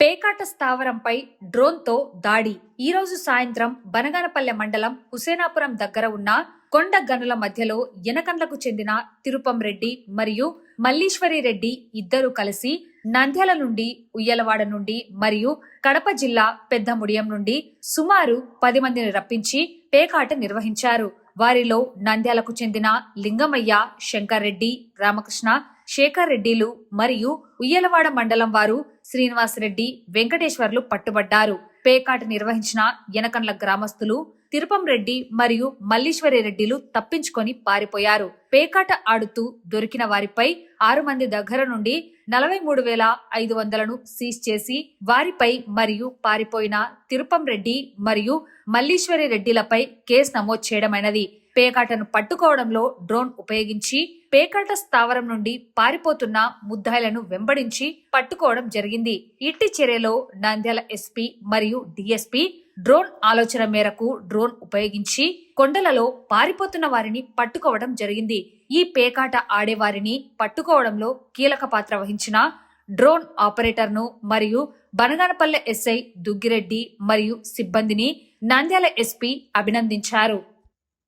పేకాట స్థావరంపై డ్రోన్తో దాడి. ఈ రోజు సాయంత్రం బనగానపల్లె మండలం హుసేనాపురం దగ్గర ఉన్న కొండ గనుల మధ్యలో ఎనకండ్లకు చెందిన తిరుపం రెడ్డి మరియు మల్లీశ్వరి రెడ్డి ఇద్దరు కలిసి నంద్యాల నుండి ఉయ్యలవాడ నుండి మరియు కడప జిల్లా పెద్దముడియం నుండి సుమారు పది మందిని రప్పించి పేకాట నిర్వహించారు. వారిలో నంద్యాలకు చెందిన లింగమయ్య శంకర్ రెడ్డి రామకృష్ణ శేఖర్ రెడ్డిలు మరియు ఉయ్యలవాడ మండలం వారు శ్రీనివాస్ రెడ్డి వెంకటేశ్వర్లు పట్టుబడ్డారు. పేకాట నిర్వహించిన యనకండ్ల గ్రామస్తులు తిరుపం రెడ్డి మరియు మల్లీశ్వరి రెడ్డిలు తప్పించుకొని పారిపోయారు. పేకాట ఆడుతూ దొరికిన వారిపై ఆరు మంది దగ్గర నుండి నలభై మూడు వేల ఐదు వందలను సీజ్ చేసి వారిపై మరియు పారిపోయిన తిరుపం రెడ్డి మరియు మల్లీశ్వరి రెడ్డిలపై కేసు నమోదు చేయడమైనది. పేకాటను పట్టుకోవడంలో డ్రోన్ ఉపయోగించి పేకాట స్థావరం నుండి పారిపోతున్న ముద్దాయిలను వెంబడించి పట్టుకోవడం జరిగింది. ఇట్టి చర్యలో నంద్యాల ఎస్పీ మరియు డిఎస్పీ డ్రోన్ ఆలోచన మేరకు డ్రోన్ ఉపయోగించి కొండలలో పారిపోతున్న వారిని పట్టుకోవడం జరిగింది. ఈ పేకాట ఆడేవారిని పట్టుకోవడంలో కీలక పాత్ర వహించిన డ్రోన్ ఆపరేటర్ను మరియు బనగానపల్లె ఎస్ఐ దుగ్గిరెడ్డి మరియు సిబ్బందిని నంద్యాల ఎస్పీ అభినందించారు.